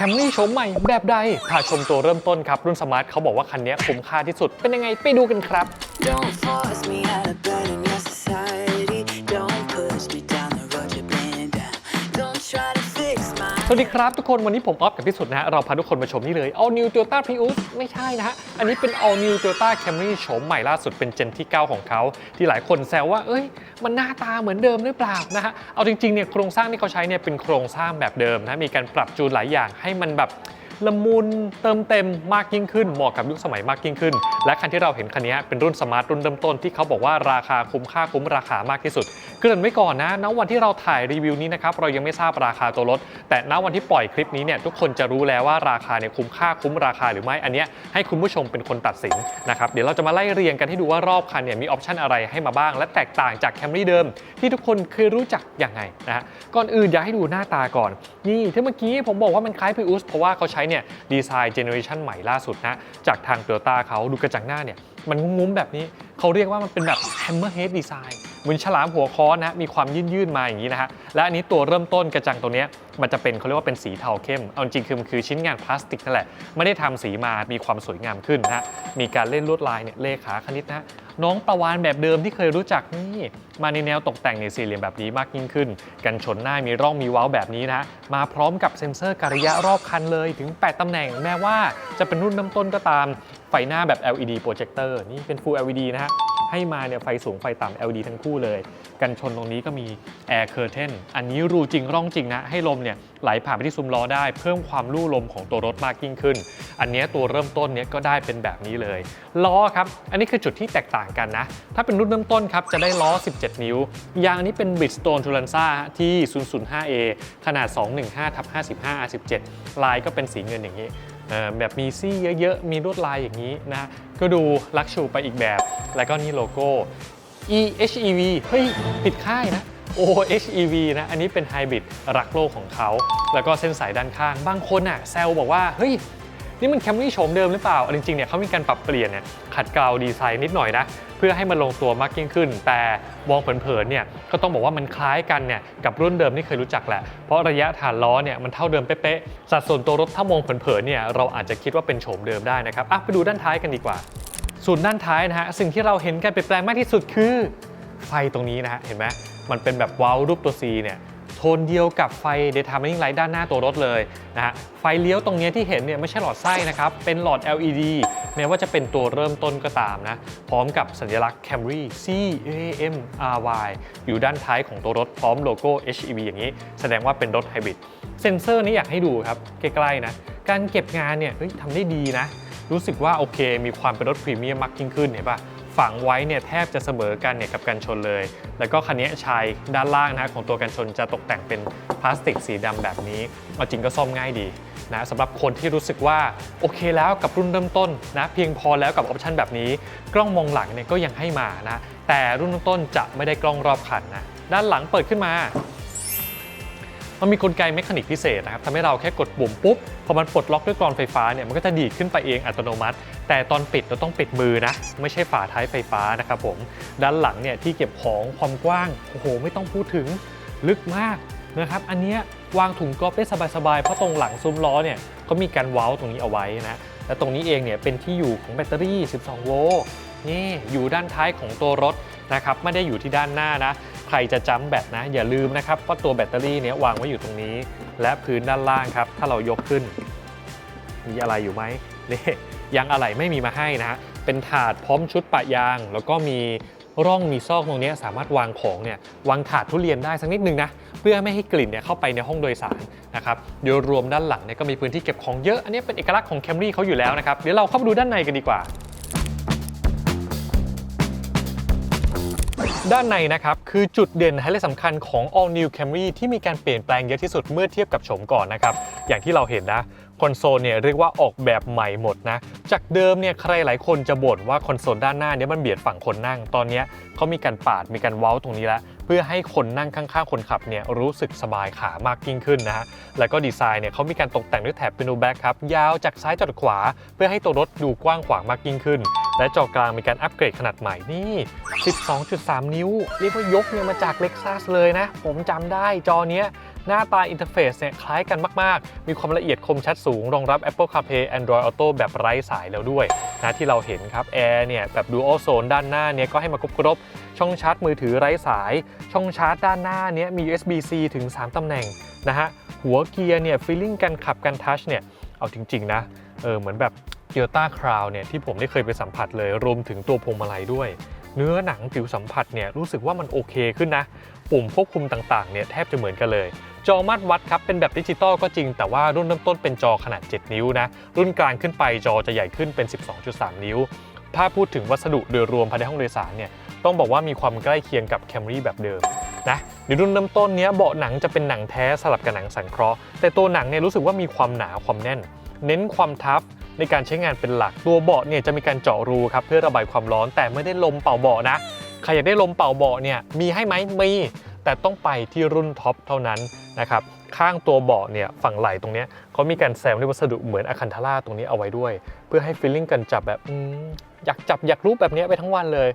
แคมรี่โฉมใหม่แบบใดพาชมตัวเริ่มต้นครับรุ่นสมาร์ทเขาบอกว่าคันนี้คุ้มค่าที่สุดเป็นยังไงไปดูกันครับ Don't force me สวัสดีครับทุกคนวันนี้ผมออฟกับพี่สุดนะฮะ เราพาทุกคนมาชมนี่เลย All New Toyota Prius ไม่ใช่นะฮะ อันนี้เป็น All New Toyota Camry โฉมใหม่ล่าสุดเป็นเจนที่ 9 ของเขา ที่หลายคนแซวว่า เอ้ย มันหน้าตาเหมือนเดิมหรือเปล่านะฮะ เอาจริงๆเนี่ยโครงสร้างที่เขาใช้เนี่ยเป็นโครงสร้างแบบเดิมนะมีการปรับจูนหลายอย่างให้มันแบบ ละมุนเติมเต็มมากยิ่งขึ้น เหมาะกับยุคสมัยมากยิ่งขึ้น และคันที่เราเห็นคันนี้เป็นรุ่นสมาร์ทรุ่นเริ่มต้นที่เขาบอกว่าราคาคุ้มค่าคุ้มราคามากที่สุดเกริ่นไว้ก่อนนะณวันที่เราถ่ายรีวิวนี้นะครับเรายังไม่ทราบราคาตัวรถ แต่ณวันที่ปล่อยคลิปนี้เนี่ยทุกคนจะรู้แล้วว่าราคาเนี่ยคุ้มค่าคุ้มราคาหรือไม่อันเนี้ยให้คุณผู้ชมเป็นคนตัดสินนะครับเดี๋ยวเราจะมาไล่เรียงกันให้ดูว่ารอบคันเนี่ยมีออปชันอะไรให้มาบ้าง และแตกต่างจากแคมรี่เดิม ที่ทุกคนเคยรู้จักอย่างไงนะฮะก่อนอื่นอยากให้ดูหน้าตาก่อนนี่ที่เมื่อกี้ผมบอกว่ามันคล้ายพิอุสเพราะว่าเขาใช้เนี่ยดีไซน์เจเนอเรชันใหม่ล่าสุดนะจากทางโตโยต้าเขาดูกระจังหน้าเนี่ยมันงุ้มๆแบบนี้ เขาเรียกว่ามันเป็นแบบ hammerhead design เหมือนฉลามหัวค้อนนะมีความยื่นๆมาอย่างนี้นะฮะและอันนี้ตัวเริ่มต้นกระจังตัวเนี้ยมันจะเป็นเขาเรียกว่าเป็นสีเทาเข้ม เอาจริงๆคือมันคือชิ้นงานพลาสติกนั่นแหละ ไม่ได้ทำสีมามีความสวยงามขึ้นนะฮะมีการเล่นลวดลายเนี่ยเลขาคณิตนะฮะน้องประวานแบบเดิมที่เคยรู้จักนี่มาในแนวตกแต่งในสี่เหลี่ยมแบบนี้มากยิ่งขึ้น กันชนหน้ามีร่องมีเว้าแบบนี้นะมาพร้อมกับเซ็นเซอร์การะยะรอบคันเลยถึง 8ตำแหน่งแม้ว่าจะเป็นรุ่นน้ำต้นก็ตาม ไฟหน้าแบบ LED โปรเจคเตอร์นี่เป็น Full LED นะฮะ ให้มาเนี่ยไฟสูงไฟต่ำ LED ทั้งคู่เลย กันชนตรงนี้ก็มี Air Curtain อันนี้รูจริงร่องจริงนะ ให้ลมเนี่ยไหลผ่านไปที่ซุ้มล้อได้ เพิ่มความลู่ลมของตัวรถมากยิ่งขึ้น อันนี้ตัวเริ่มต้นเนี้ยก็ได้เป็นแบบนี้เลย ล้อครับ อันนี้คือจุดที่แตกต่างกันนะ ถ้าเป็นรุ่นเริ่มต้นครับ จะได้ล้อ 17 นิ้ว ยางอันนี้เป็น Bridgestone Turanza ที่ 005A ขนาด 215/55R17 ลายก็เป็นสีเงินอย่างนี้ แบบมีซี่เยอะๆ มีลวดลายอย่างนี้นะ ก็ดูลักชูไปอีกแบบ แล้วก็นี่โลโก้ EHEV เฮ้ย ผิดค่ายนะ OHEV นะ อันนี้เป็นไฮบริดรักโลกของเขา แล้วก็เส้นสายด้านข้าง บางคนอะแซวบอกว่า เฮ้ย นี่มันแคมรี่โฉมเดิมหรือเปล่าจริงๆเนี่ยเขามีการปรับเปลี่ยนเนี่ยขัดเกลาดีไซน์นิดหน่อยนะเพื่อให้มันลงตัวมากยิ่งขึ้น แต่มองเผินๆเนี่ยก็ต้องบอกว่ามันคล้ายกันเนี่ยกับรุ่นเดิมที่เคยรู้จักแหละ เพราะระยะฐานล้อเนี่ยมันเท่าเดิมเป๊ะๆสัดส่วนตัวรถถ้ามองเผินๆเนี่ยเราอาจจะคิดว่าเป็นโฉมเดิมได้นะครับอะไปดูด้านท้ายกันดีกว่า ส่วนด้านท้ายนะฮะสิ่งที่เราเห็นการเปลี่ยนแปลงมากที่สุดคือไฟตรงนี้นะฮะเห็นไหมมันเป็นแบบวาล์วรูปตัว C เนี่ย ทนเดียวกับไฟ Daytime Running Light ด้านหน้าตัวรถเลยนะฮะไฟเลี้ยวตรงเนี้ยที่เห็นเนี่ยไม่ใช่หลอดไส้นะครับเป็นหลอด LED แม้ว่าจะเป็นตัวเริ่มต้นก็ตามนะพร้อมกับสัญลักษณ์ Camry C A M R Y อยู่ด้านท้ายของตัวรถพร้อมโลโก้ HEV อย่างนี้ แสดงว่าเป็นรถไฮบริดเซ็นเซอร์นี้อยากให้ดูครับใกล้ๆนะการเก็บงานเนี่ยเฮ้ยทำได้ดีนะรู้สึกว่าโอเค มีความเป็นรถพรีเมียมมากยิ่งขึ้นเห็นปะ ฝังไว้เนี่ยแทบจะเสมอกันเนี่ยกับกันชนเลย แล้วก็คันนี้ชายด้านล่างนะของตัวกันชนจะตกแต่งเป็นพลาสติกสีดำแบบนี้เอาจริงก็ซ่อมง่ายดีนะสำหรับคนที่รู้สึกว่าโอเคแล้วกับรุ่นเริ่มต้นนะเพียงพอแล้วกับออปชันแบบนี้ กล้องมองหลังเนี่ยก็ยังให้มานะแต่รุ่นเริ่มต้นจะไม่ได้กล้องรอบคันนะด้านหลังเปิดขึ้นมา มันมีกลไกเมคานิกพิเศษนะครับทำให้เราแค่กดปุ่มปุ๊บพอมันปลดล็อกด้วยกรอนไฟฟ้าเนี่ยมันก็จะดีดขึ้นไปเองอัตโนมัติ แต่ตอนปิดเราต้องปิดมือนะ ไม่ใช่ฝาท้ายไฟฟ้านะครับผมด้านหลังเนี่ยที่เก็บของความกว้างโอ้โหไม่ต้องพูดถึงลึกมากนะครับอันเนี้ยวางถุงกอล์ฟได้สบายๆเพราะตรงหลังซุ้มล้อเนี่ยเขามีการเว้าตรงนี้เอาไว้นะและตรงนี้เองเนี่ยเป็นที่อยู่ของแบตเตอรี่ 12 โวลต์นี่อยู่ด้านท้ายของตัวรถนะครับไม่ได้อยู่ที่ด้านหน้านะ ใครจะจำแบตนะอย่าลืมนะครับว่าตัวแบตเตอรี่เนี้ยวางไว้อยู่ตรงนี้ และพื้นด้านล่างครับ ถ้าเรายกขึ้น มีอะไรอยู่ไหมนี่ยางอะไหล่ไม่มีมาให้นะฮะเป็นถาดพร้อมชุดปะยาง แล้วก็มีร่องมีซอกตรงนี้สามารถวางของเนี่ยวางถาดทุเรียนได้สักนิดนึงนะเพื่อไม่ให้กลิ่นเนี่ยเข้าไปในห้องโดยสารนะครับโดยรวมด้านหลังเนี่ยก็มีพื้นที่เก็บของเยอะ อันนี้เป็นเอกลักษณ์ของ Camry เขาอยู่แล้วนะครับเดี๋ยวเราเข้าไปดูด้านในกันดีกว่า ด้านในนะครับ คือจุดเด่นไฮไลท์สำคัญของ All New Camry ที่มีการเปลี่ยนแปลงเยอะที่สุดเมื่อเทียบกับโฉมก่อนนะครับ อย่างที่เราเห็นนะคอนโซลเนี่ยเรียกว่าออกแบบใหม่หมดนะ จากเดิมเนี่ยใครหลายคนจะบ่นว่าคอนโซลด้านหน้าเนี่ยมันเบียดฝั่งคนนั่ง ตอนนี้เขามีการปาดมีการเว้าตรงนี้แล้ว เพื่อให้คนนั่งข้างๆ คนขับเนี่ยรู้สึกสบายขามากยิ่งขึ้นนะฮะ แล้วก็ดีไซน์เนี่ยเขามีการตกแต่งด้วยแถบเป็นโนแบ็กครับยาวจากซ้ายจรดขวา เพื่อให้ตัวรถดูกว้างขวางมากยิ่งขึ้น และจอกลางมีการอัปเกรดขนาดใหม่นี่ 12.3 นิ้ว เรียกว่ายกเนี่ยมาจาก Lexus เลยนะ ผมจำได้จอเนี้ยหน้าตาอินเทอร์เฟซเนี่ยคล้ายกันมาก ๆ มีความละเอียดคมชัดสูง รองรับ Apple CarPlay Android Auto แบบไร้สายแล้วด้วย นะที่เราเห็นครับแอร์เนี่ยแบบ Dual Zone ด้านหน้าเนี่ยก็ให้มาครบๆช่องชาร์จมือถือไร้สาย ช่องชาร์จด้านหน้าเนี่ยมี USB-C ถึง 3 ตำแหน่งนะฮะหัวเกียร์เนี่ยฟีลลิ่งการขับการทัชเนี่ยเอาจริง ๆ นะเออเหมือนแบบ Toyota Crown เนี่ยที่ผมได้เคยไปสัมผัสเลยรวมถึงตัวพวงมาลัยด้วย เนื้อหนังผิวสัมผัสเนี่ยรู้สึกว่ามันโอเคขึ้นนะ ปุ่มควบคุมต่างๆเนี่ยแทบจะเหมือนกันเลย จอมาตรวัดครับเป็นแบบดิจิตอลก็จริง แต่ว่ารุ่นเริ่มต้นเป็นจอขนาด 7 นิ้วนะ รุ่นกลางขึ้นไปจอจะใหญ่ขึ้นเป็น 12.3 นิ้ว ถ้าพูดถึงวัสดุโดยรวมภายในห้องโดยสารเนี่ยต้องบอกว่ามีความใกล้เคียงกับ Camry แบบเดิมนะในรุ่นเริ่มต้นเนี้ยเบาะหนังจะเป็นหนังแท้สลับกับหนังสังเคราะห์ แต่ตัวหนังเนี่ยรู้สึกว่ามีความหนาความแน่น เน้นความทัฟ ในการใช้งานเป็นหลักตัวเบาะเนี่ยจะมีการเจาะรูครับเพื่อระบายความร้อนแต่ไม่ได้ลมเป่าเบาะนะใครอยากได้ลมเป่าเบาะเนี่ยมีให้ไหมมีแต่ต้องไปที่รุ่นท็อปเท่านั้นนะครับข้างตัวเบาะเนี่ยฝั่งไหล่ตรงนี้เขามีการแซมด้วยวัสดุเหมือนอะคันทาร่าตรงนี้เอาไว้ด้วย เพื่อให้ฟีลลิ่งการจับแบบอยากจับอยากรูปแบบนี้ไปทั้งวันเลย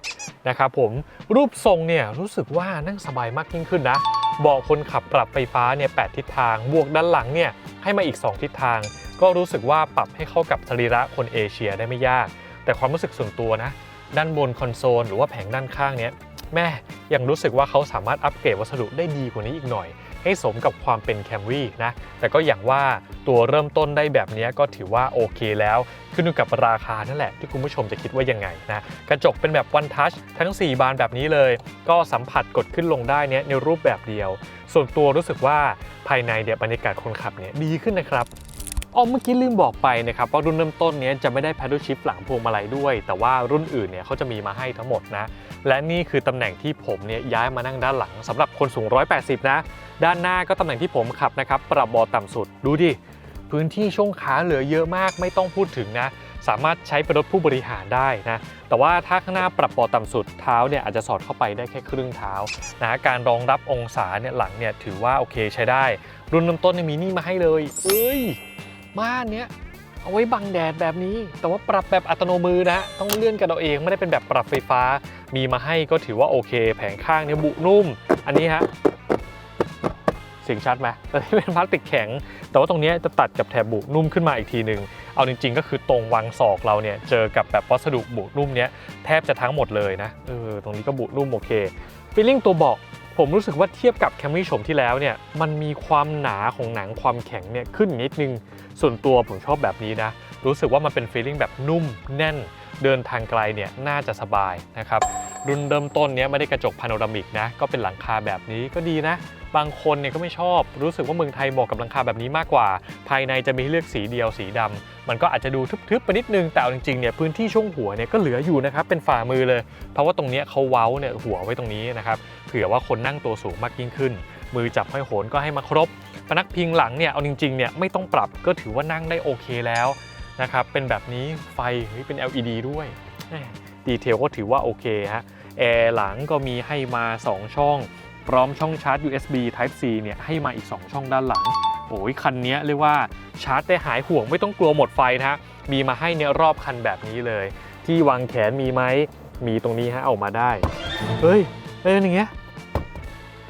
นะครับผมรูปทรงเนี่ยรู้สึกว่านั่งสบายมากยิ่งขึ้นนะเบาะคนขับปรับไฟฟ้าเนี่ยแทิศทางบวกด้านหลังเนี่ยให้มาอีก 2 ทิศทาง ก็รู้สึกว่าปรับให้เข้ากับสรีระคนเอเชียได้ไม่ยาก แต่ความรู้สึกส่วนตัวนะ ด้านบนคอนโซลหรือว่าแผงด้านข้างเนี้ยแม่ยังรู้สึกว่าเขาสามารถอัปเกรดวัสดุได้ดีกว่านี้อีกหน่อย ให้สมกับความเป็น Camry นะ แต่ก็อย่างว่าตัวเริ่มต้นได้แบบนี้ก็ถือว่าโอเคแล้ว ขึ้นอยู่กับราคานั่นแหละ ที่คุณผู้ชมจะคิดว่ายังไงนะ กระจกเป็นแบบ One Touch ทั้ง 4 บานแบบนี้เลย ก็สัมผัสกดขึ้นลงได้เนี้ยในรูปแบบเดียว ส่วนตัวรู้สึกว่าภายในเดี๋ยวบรรยากาศคนขับเนี่ยดีขึ้นนะครับ อ๋อเมื่อกี้ลืมบอกไปนะครับว่ารุ่นเริ่มต้นนี้จะไม่ได้ paddle shift หลังพวงมาลัยด้วย แต่ว่ารุ่นอื่นเนี่ยเขาจะมีมาให้ทั้งหมดนะ และนี่คือตำแหน่งที่ผมเนี่ยย้ายมานั่งด้านหลังสำหรับคนสูง 180 นะ ด้านหน้าก็ตำแหน่งที่ผมขับนะครับปรับเบาต่ำสุดดูดิพื้นที่ช่วงขาเหลือเยอะมากไม่ต้องพูดถึงนะสามารถใช้เป็นรถผู้บริหารได้นะ แต่ว่าถ้าข้างหน้าปรับเบาต่ำสุดเท้าเนี่ยอาจจะสอดเข้าไปได้แค่ครึ่งเท้านะการรองรับองศาเนี่ยหลังเนี่ยถือว่าโอเคใช้ได้ รุ่นเริ่มต้นมีนี่มาให้เลย เอ้ย ม่านเนี้ยเอาไว้บังแดดแบบนี้ แต่ว่าปรับแบบอัตโนมือนะต้องเลื่อนกันเอาเองไม่ได้เป็นแบบปรับไฟฟ้า มีมาให้ก็ถือว่าโอเค แผงข้างเนี่ยบุนุ่ม อันนี้ฮะเสียงชัดไหมแต่ที่เป็นพลาสติกแข็ง แต่ว่าตรงเนี้ยจะตัดกับแถบบุนุ่มขึ้นมาอีกทีหนึ่งเอาจริง ๆ ก็คือตรงวางศอกเราเนี่ยเจอกับแบบวัสดุบุนุ่มเนี้ยแทบจะทั้งหมดเลยนะเออตรงนี้ก็บุนุ่มโอเคฟีลลิ่งตัวเบาะ ผมรู้สึกว่าเทียบกับแคมรี่ชมที่แล้วเนี่ยมันมีความหนาของหนังความแข็งเนี่ยขึ้นนิดนึง ส่วนตัวผมชอบแบบนี้นะ รู้สึกว่ามันเป็นฟีลลิ่งแบบนุ่มแน่น เดินทางไกลเนี่ยน่าจะสบายนะครับ รุ่นเริ่มต้นเนี้ยไม่ได้กระจกพาโนรามิกนะ ก็เป็นหลังคาแบบนี้ก็ดีนะ บางคนเนี่ยก็ไม่ชอบ รู้สึกว่าเมืองไทยเหมาะกับหลังคาแบบนี้มากกว่า ภายในจะมีให้เลือกสีเดียวสีดำมันก็อาจจะดูทึบๆไปนิดนึงแต่จริงๆเนี่ยพื้นที่ช่วงหัวเนี่ยก็เหลืออยู่นะครับเป็นฝ่ามือเลย เพราะว่าตรงเนี้ยเขาเว้าเนี่ยหัวไว้ตรงนี้นะครับ เผื่อว่าคนนั่งตัวสูงมากยิ่งขึ้น มือจับห้อยโหนก็ให้มาครบ พนักพิงหลังเนี่ยเอาจริงๆเนี่ยไม่ต้องปรับก็ถือว่านั่งได้โอเคแล้วนะครับเป็นแบบนี้ไฟเป็น LED ด้วยดีเทลก็ถือว่าโอเคฮะแอร์หลังก็มีให้มา 2 ช่อง พร้อมช่องชาร์จ USB Type C เนี่ยให้มาอีก 2 ช่องด้านหลังโอ้ยคันนี้เรียกว่าชาร์จได้หายห่วงไม่ต้องกลัวหมดไฟนะฮะมีมาให้เนี่ยรอบคันแบบนี้เลย ที่วางแขนมีไหมมีตรงนี้ฮะเอามาได้ เฮ้ย เป็นอย่างเงี้ย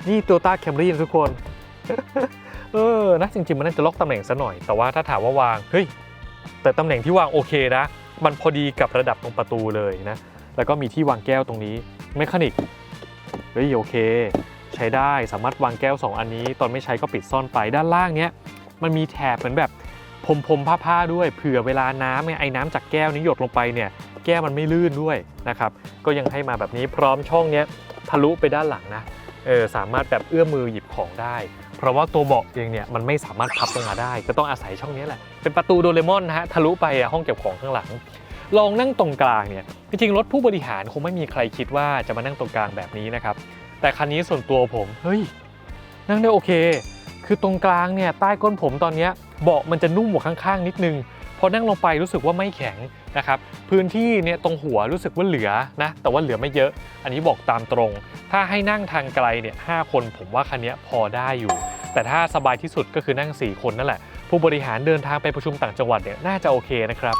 นี่ตัวต้าแคมรี่ทุกคน เออนะจริงๆ มันน่าจะล็อกตำแหน่งซะหน่อย แต่ว่าถ้าถามว่าวาง เฮ้ย แต่ตำแหน่งที่วางโอเคนะ มันพอดีกับระดับตรงประตูเลยนะ แล้วก็มีที่วางแก้วตรงนี้เมคานิก เฮ้ยโอเค ใช้ได้สามารถวางแก้ว 2 อันนี้ ตอนไม่ใช้ก็ปิดซ่อนไปด้านล่างเนี้ย มันมีแถบเหมือนแบบพรมพรมๆผ้าๆด้วยเผื่อเวลาน้ำเนี่ยไอ้น้ำจากแก้วนี้หยดลงไปเนี่ยแก้วมันไม่ลื่นด้วยนะครับ ก็ยังให้มาแบบนี้พร้อมช่องเนี้ย ทะลุไปด้านหลังนะเออสามารถแบบเอื้อมมือหยิบของได้ เพราะว่าตัวเบาะเองเนี่ยมันไม่สามารถพับลงมาได้ ก็ต้องอาศัยช่องนี้แหละ เป็นประตูโดเรมอนนะฮะทะลุไปอะห้องเก็บของข้างหลัง ลองนั่งตรงกลางเนี่ยจริงๆรถผู้บริหารคงไม่มีใครคิดว่าจะมานั่งตรงกลางแบบนี้นะครับแต่คันนี้ส่วนตัวผมเฮ้ยนั่งได้โอเค คือตรงกลางเนี่ยใต้ก้นผมตอนเนี้ยเบาะมันจะนุ่มกว่าข้างๆ นิดนึงพอนั่งลงไปรู้สึกว่าไม่แข็ง นะครับพื้นที่เนี่ยตรงหัวรู้สึกว่าเหลือนะแต่ว่าเหลือไม่เยอะ อันนี้บอกตามตรง ถ้าให้นั่งทางไกลเนี่ยหคนผมว่าคันนี้พอได้อยู่ แต่ถ้าสบายที่สุดก็คือนั่ง 4 คนนั่นแหละ ผู้บริหารเดินทางไปประชุมต่างจังหวัดเนี่ยน่าจะโอเคนะครับ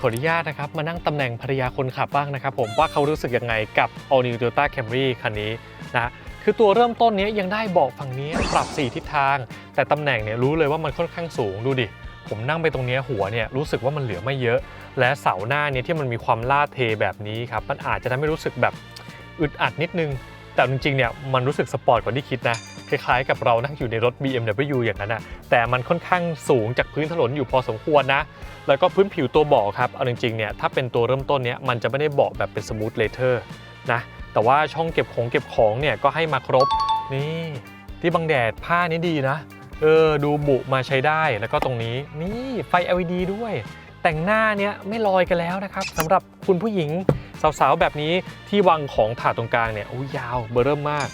ขออนุญาตนะครับมานั่งตำแหน่งภรรยาคนขับบ้างนะครับผมว่าเขารู้สึกยังไงกับ All New Toyota Camry คันนี้นะคือตัวเริ่มต้นเนี้ยยังได้เบาะฝั่งนี้ปรับ 4 ทิศทาง แต่ตำแหน่งเนี่ยรู้เลยว่ามันค่อนข้างสูงดูดิ ผมนั่งไปตรงนี้หัวเนี่ยรู้สึกว่ามันเหลือไม่เยอะ และเสาหน้าเนี่ยที่มันมีความลาดเทแบบนี้ครับมันอาจจะทำให้รู้สึกแบบอึดอัดนิดนึง แต่จริงๆเนี่ยมันรู้สึกสปอร์ตกว่าที่คิดนะคล้ายๆกับเรานั่งอยู่ในรถ BMW อย่างนั้นนะแต่มันค่อนข้างสูงจากพื้นถนนอยู่พอสมควรนะ แล้วก็พื้นผิวตัวเบาะครับเอาจริงๆเนี่ยถ้าเป็นตัวเริ่มต้นเนี้ยมันจะไม่ได้เบาะแบบเป็นสมูทเลเทอร์นะแต่ว่าช่องเก็บของเก็บของเนี่ยก็ให้มาครบนี่ที่บังแดดผ้านี้ดีนะ เออดูบุมาใช้ได้แล้วก็ตรงนี้นี่ไฟ LED ด้วย แต่งหน้าเนี้ยไม่ลอยกันแล้วนะครับสำหรับคุณผู้หญิงสาวๆ แบบนี้ที่วางของถาดตรงกลางเนี่ยโอ้ยยาวเบอร์เริ่มมาก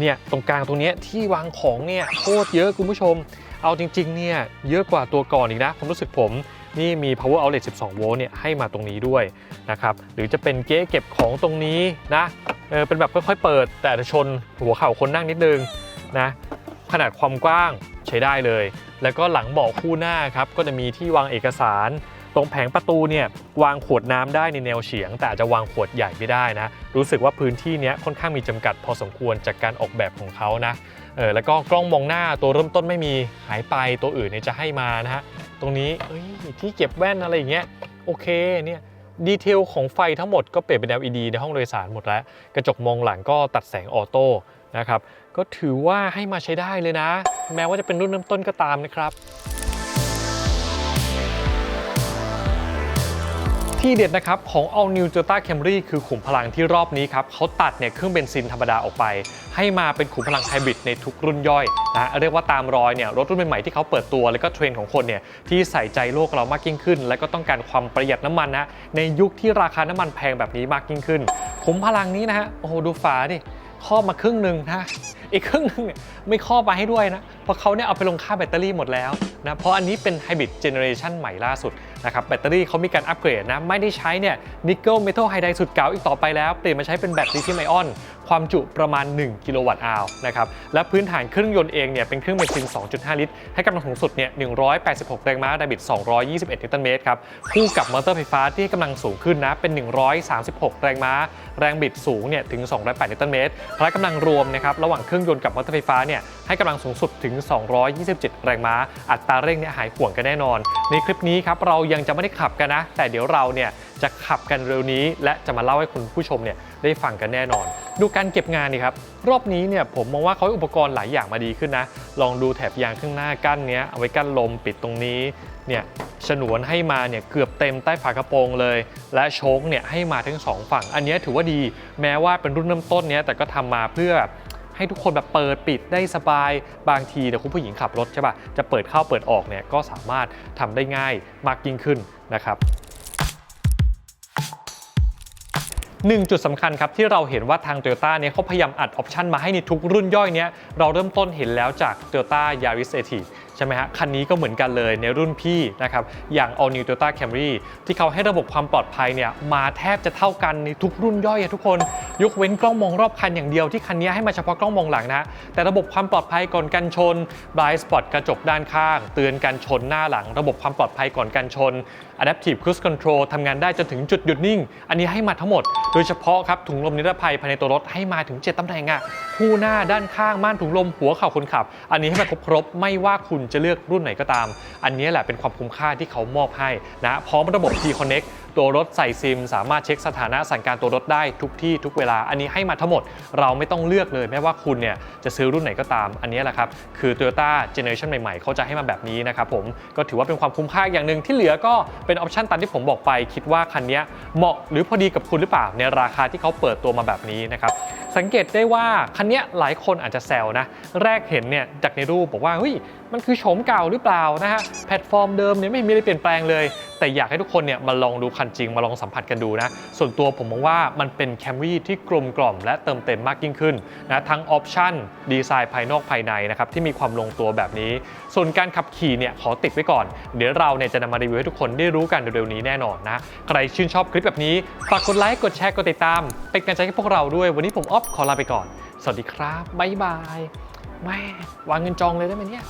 เนี่ยตรงกลางตรงเนี้ยที่วางของเนี่ยโคตรเยอะคุณผู้ชม เอาจริงๆเนี่ยเยอะกว่าตัวก่อนอีกนะความรู้สึกผมนี่มี power outlet 12 โวลต์เนี่ยให้มาตรงนี้ด้วยนะครับหรือจะเป็นเก๊เก็บของตรงนี้นะเออเป็นแบบค่อยๆเปิดแต่ชนหัวเข่าคนนั่งนิดนึงนะขนาดความกว้าง ใช้ได้เลย แล้วก็หลังเบาะคู่หน้าครับก็จะมีที่วางเอกสาร ตรงแผงประตูเนี่ยวางขวดน้ำได้ในแนวเฉียง แต่จะวางขวดใหญ่ไม่ได้นะ รู้สึกว่าพื้นที่เนี้ยค่อนข้างมีจำกัดพอสมควรจากการออกแบบของเขานะเออแล้วก็กล้องมองหน้าตัวเริ่มต้นไม่มีหายไปตัวอื่นเนี่ยจะให้มานะฮะตรงนี้เอ้ยที่เก็บแว่นอะไรอย่างเงี้ยโอเคเนี่ยดีเทลของไฟทั้งหมดก็เปลี่ยนเป็น LED ในห้องโดยสารหมดแล้ว กระจกมองหลังก็ตัดแสงออโต้นะครับ ก็ถือว่าให้มาใช้ได้เลยนะ แม้ว่าจะเป็นรุ่นเริ่มต้นก็ตามนะครับ ที่เด็ดนะครับของ All New Toyota Camry คือขุมพลังที่รอบนี้ครับเขาตัดเนี่ยเครื่องเบนซินธรรมดาออกไป ให้มาเป็นขุมพลังไฮบริดในทุกรุ่นย่อยนะเรียกว่าตามรอยเนี่ยรถรุ่นใหม่ๆที่เขาเปิดตัว แล้วก็เทรนด์ของคนเนี่ยที่ใส่ใจโลกเรามากยิ่งขึ้น และก็ต้องการความประหยัดน้ำมันนะในยุคที่ราคาน้ำมันแพงแบบนี้มากยิ่งขึ้นขุมพลังนี้นะฮะโอ้โหดูฝาดิครอบมาครึ่งหนึ่งนะ อีกครึ่งหนึงเนี่ยไม่ครอบไปให้ด้วยนะ เพราะเขาเนี่ยเอาไปลงค่าแบตเตอรี่หมดแล้วนะ เพราะอันนี้เป็นไฮบริดเจเนอเรชันใหม่ล่าสุดนะครับแบตเตอรี่เขามีการอัปเกรดนะ ไม่ได้ใช้เนี่ยนิกเกิลเมทัลไฮไดสุดเก่าอีกต่อไปแล้ว เปลี่ยนมาใช้เป็นแบตลิเธียมไอออน ความจุประมาณ 1 กิโลวัตต์อาวนะครับ และพื้นฐานเครื่องยนต์เองเนี่ยเป็นเครื่องเบนซิน 2.5 ลิตร ให้กำลังสูงสุดเนี่ย 186 แรงม้าแรงบิด 221 นิวตันเมตรครับ คู่กับมอเตอร์ไฟฟ้าที่ให้กำลังสูงขึ้นนะ เป็น 136 แรงม้า แรงบิดสูงเนี่ยถึง 208 นิวตันเมตรพละกำลังรวมนะครับระหว่างเครื่องยนต์กับมอเตอร์ไฟฟ้าเนี่ยให้กำลังสูงสุดถึง 227 แรงม้า อัตราเร่งเนี่ยหายห่วงกันแน่นอน ในคลิปนี้ครับเรายังจะไม่ได้ขับกันนะ แต่เดี๋ยวเราเนี่ยจะขับกันเร็วนี้ และจะมาเล่าให้คุณผู้ชมเนี่ยได้ฟังกันแน่นอน ดูการเก็บงานนี่ครับรอบนี้เนี่ยผมมองว่าเขาอุปกรณ์หลายอย่างมาดีขึ้นนะ ลองดูแถบยางข้างหน้ากั้นเนี้ยเอาไว้กั้นลมปิดตรงนี้เนี่ยฉนวนให้มาเนี่ยเกือบเต็มใต้ฝากระโปรงเลย และโชคเนี่ยให้มาทั้งสองฝั่ง อันนี้ถือว่าดีแม้ว่าเป็นรุ่นเริ่มต้นเนี้ยแต่ก็ทำมาเพื่อให้ทุกคนแบบเปิดปิดได้สบายบางทีเนี่ยคุณผู้หญิงขับรถใช่ปะจะเปิดเข้าเปิดออกเนี่ยก็สามารถทำได้ง่ายมากยิ่งขึ้นนะครับ หนึ่งจุดสำคัญครับที่เราเห็นว่าทางโตโยต้าเนี่ยเขาพยายามอัดออปชันมาให้ในทุกรุ่นย่อยเนี้ยเราเริ่มต้นเห็นแล้วจาก Toyota Yaris a t i ใช่ไหมฮะ คันนี้ก็เหมือนกันเลยในรุ่นพี่นะครับ อย่าง All New Toyota Camry ที่เขาให้ระบบความปลอดภัยเนี่ยมาแทบจะเท่ากันในทุกรุ่นย่อยอะทุกคน ยกเว้นกล้องมองรอบคันอย่างเดียวที่คันนี้ให้มาเฉพาะกล้องมองหลังนะ แต่ระบบความปลอดภัยก่อนกันชน blind spot กระจกด้านข้าง เตือนการชนหน้าหลัง ระบบความปลอดภัยก่อนการชน adaptive cruise control ทำงานได้จนถึงจุดหยุดนิ่ง อันนี้ให้มาทั้งหมด โดยเฉพาะครับถุงลมนิรภัยภายในตัวรถให้มาถึง 7ตำแหน่งอะคู่หน้าด้านข้างม่านถุงลมหัวเข่าคนขับ อันนี้ให้มาครบๆไม่ว่าคุณจะเลือกรุ่นไหนก็ตาม อันนี้แหละเป็นความคุ้มค่าที่เขามอบให้นะพร้อมระบบ T Connect ตัวรถใส่ซิม สามารถเช็คสถานะสั่งการตัวรถได้ทุกที่ทุกเวลา อันนี้ให้มาทั้งหมดเราไม่ต้องเลือกเลยแม้ว่าคุณเนี่ยจะซื้อรุ่นไหนก็ตาม อันนี้แหละครับ คือ Toyota Generation ใหม่ๆ เขาจะให้มาแบบนี้นะครับผมก็ถือว่าเป็นความคุ้มค่าอย่างหนึ่งที่เหลือก็เป็นออปชันตามที่ผมบอกไป คิดว่าคันนี้เหมาะหรือพอดีกับคุณหรือเปล่าในราคาที่เขาเปิดตัวมาแบบนี้นะครับสังเกตได้ว่าคันนี้หลายคนอาจจะแซวนะแรกเห็นเนี่ยจากในรูปบอกว่าเฮ้ยมันคือโฉมเก่าหรือเปล่านะฮะแพลตฟอร์มเดิมเนี่ยไม่มีอะไรเปลี่ยนแปลงเลย แต่อยากให้ทุกคนเนี่ยมาลองดูคันจริงมาลองสัมผัสกันดูนะ ส่วนตัวผมมองว่ามันเป็น Camry ที่กลมกล่อมและเติมเต็มมากยิ่งขึ้นนะทั้งออปชั่นดีไซน์ภายนอกภายในนะครับที่มีความลงตัวแบบนี้ ส่วนการขับขี่เนี่ยขอติดไว้ก่อน เดี๋ยวเราเนี่ยจะนำมารีวิวให้ทุกคนได้รู้กันเร็วๆนี้แน่นอนนะ ใครชื่นชอบคลิปแบบนี้ฝากกดไลค์กดแชร์กดติดตาม เป็นกำลังใจให้พวกเราด้วย วันนี้ผมออฟขอลาไปก่อน สวัสดีครับบ๊ายบายแม่วางเงินจองเลยได้ไหมเนี่ย